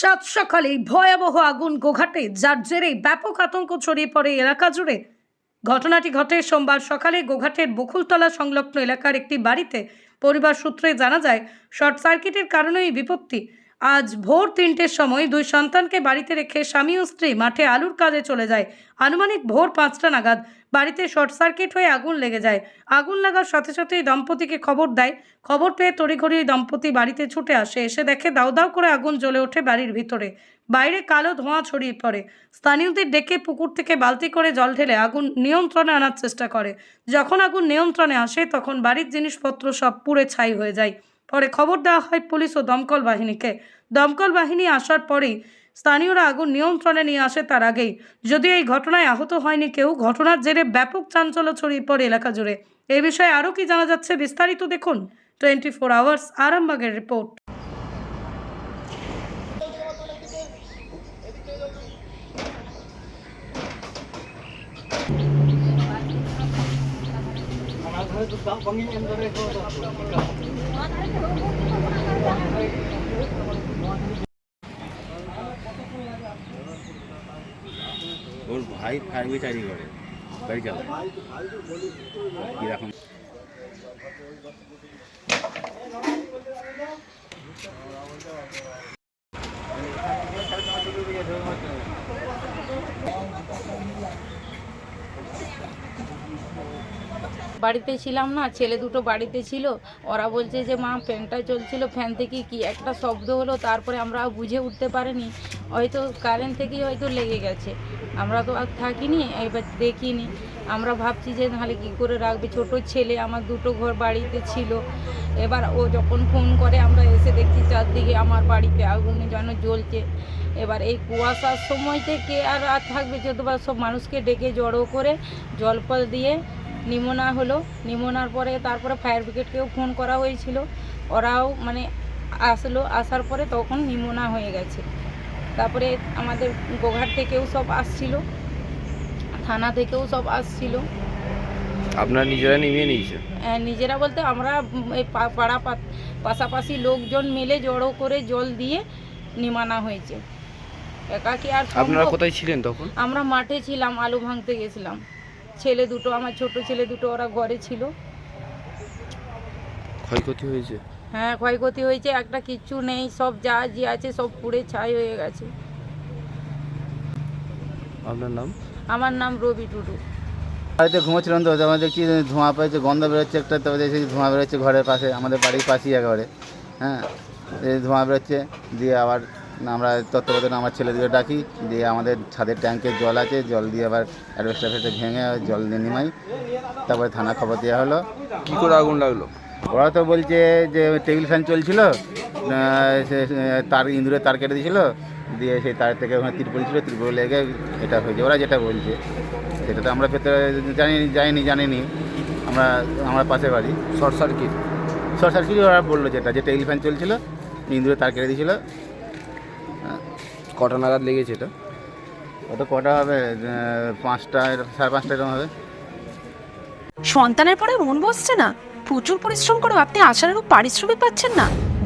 সাত সকালে ভয়াবহ আগুন গোঘাটে, যার জেরে ব্যাপক আতঙ্ক ছড়িয়ে পড়ে এলাকা জুড়ে। ঘটনাটি ঘটে সোমবার সকালে গোঘাটের বকুলতলা সংলগ্ন এলাকার একটি বাড়িতে। পরিবার সূত্রে জানা যায়, শর্ট সার্কিটের কারণে এই বিপত্তি। আজ ভোর তিনটের সময় দুই সন্তানকে বাড়িতে রেখে স্বামী ও স্ত্রী মাঠে আলুর কাজে চলে যায়। আনুমানিক ভোর পাঁচটা নাগাদ বাড়িতে শর্ট সার্কিট হয়ে আগুন লেগে যায়। আগুন লাগার সাথে সাথে দম্পতিকে খবর দেয়। খবর পেয়ে তড়িঘড়ি দম্পতি বাড়িতে ছুটে আসে। এসে দেখে দাউ দাউ করে আগুন জ্বলে ওঠে বাড়ির ভিতরে। বাইরে কালো ধোঁয়া ছড়িয়ে পড়ে। স্থানীয়দের ডেকে পুকুর থেকে বালতি করে জল ঢেলে আগুন নিয়ন্ত্রণে আনার চেষ্টা করে। যখন আগুন নিয়ন্ত্রণে আসে, তখন বাড়ির জিনিসপত্র সব পুড়ে ছাই হয়ে যায়। পরে খবর দেওয়া হয় পুলিশ ও দমকল বাহিনীকে। দমকল বাহিনী আসার পরেই স্থানীয়রা আগুন নিয়ন্ত্রণে নিয়ে আসে তার আগেই। যদি এই ঘটনায় আহত হয়নি কেউ, ঘটনার জেরে ব্যাপক চাঞ্চল্য ছড়িয়ে পড়ে এলাকা জুড়ে। এ বিষয়ে আরও কি জানা যাচ্ছে বিস্তারিত দেখুন। টোয়েন্টি ফোর আওয়ার্স, আরামবাগের রিপোর্ট। ওর ভাই ফায়ার চাকরি করে। গাড়ি চালায়। এরকম বাড়িতে ছিলাম না, ছেলে দুটো বাড়িতে ছিল। ওরা বলছে যে, মা, ফ্যানটা চলছিল, ফ্যান থেকে কি একটা শব্দ হলো? তারপরে আমরা বুঝে উঠতে পারিনি। হয়তো কারেন্ট থেকেই হয়তো লেগে গেছে। আমরা তো আর থাকিনি, এবার দেখিনি। আমরা ভাবছি যে নাহলে কী করে রাখবে? ছোট ছেলে, আমার দুটো ঘর বাড়িতে ছিল। এবার ও যখন ফোন করে, আমরা এসে দেখছি চারদিকে আমার বাড়িতে আগুনে যেন জ্বলছে। এবার এই কুয়াশার সময় থেকে আর আর থাকবে, যতবার সব মানুষকে ডেকে জড়ো করে জল ফল দিয়ে নিমোনা হলো। নিমোনার পরে তারপরে ফায়ার ব্রিগেডকেও ফোন করা হয়েছিল। ওরাও মানে আসলো আসার পরে তখন নিমোনা হয়ে গেছে। তারপরে আমাদের গোঘাট থেকেও সব আসছিল থানা থেকেও সব আসছিল। আপনার নিজেরা নিভিয়ে নিয়েছে নিজেরা বলতে আমরা এই পাড়া পাশাপাশি লোকজন মিলে জড়ো করে জল দিয়ে নিমানা হয়েছে। একা কি আর আপনারা কোথায় ছিলেন তখন? আমরা মাঠে ছিলাম আলু ভাঙতে গেছিলাম। ছেলে দুটো আমার ছোট ছেলে দুটো ওরা ঘরে ছিল। ক্ষয়ক্ষতি হয়েছে? হ্যাঁ ক্ষয়ক্ষতি হয়েছে একটা কিচ্ছু নেই সব যা যে আছে সব পুড়ে ছাই হয়ে গেছে। আপনার নাম? আমার নাম রবি টুডু। বাড়িতে ঘুমোচ্ছিলাম তো তখন দেখছি ধোঁয়া পেয়েছে গন্ধ বেরোচ্ছে একটা তবে দেখছি ধোঁয়া বেরোচ্ছে ঘরের পাশে আমাদের বাড়ির পাশেই একেবারে। হ্যাঁ ধোঁয়া বেরোচ্ছে দিয়ে আবার আমরা তত্ত্বাবধানে আমার ছেলে দিয়ে ডাকি দিয়ে আমাদের ছাদের ট্যাঙ্কে জল আছে জল দিয়ে আবার অ্যাডভেস্টার ফেটে ভেঙে জল দিয়ে নিমাই তারপরে থানা খবর দেওয়া হলো। কী করে আগুন লাগল? ওরা তো বলছে যে টেবিল ফ্যান চলছিল তার ইঁদুরের তার কেটে দিয়েছিল দিয়ে সেই তার থেকে ওখানে তিরপল ছিল তিরপল লেগে এটা হয়েছে ওরা যেটা বলছে সেটা তো আমরা পেতে জানি যাইনি জানিনি। আমরা আমার পাশে বাড়ি। Short circuit? শর্ট সার্কিট ওরা বলল যেটা যে টেবিল ফ্যান চলছিল ইঁদুরের তার কেটে দিয়েছিল কটা নাগাদ লেগেছে এটা ওটা কটা হবে? পাঁচটা সাড়ে পাঁচটা এরকম হবে। সন্তানের পরে মন বসছে না? প্রচুর পরিশ্রম করেও আপনি আশানুরূপ পারিশ্রমিক পাচ্ছেন না?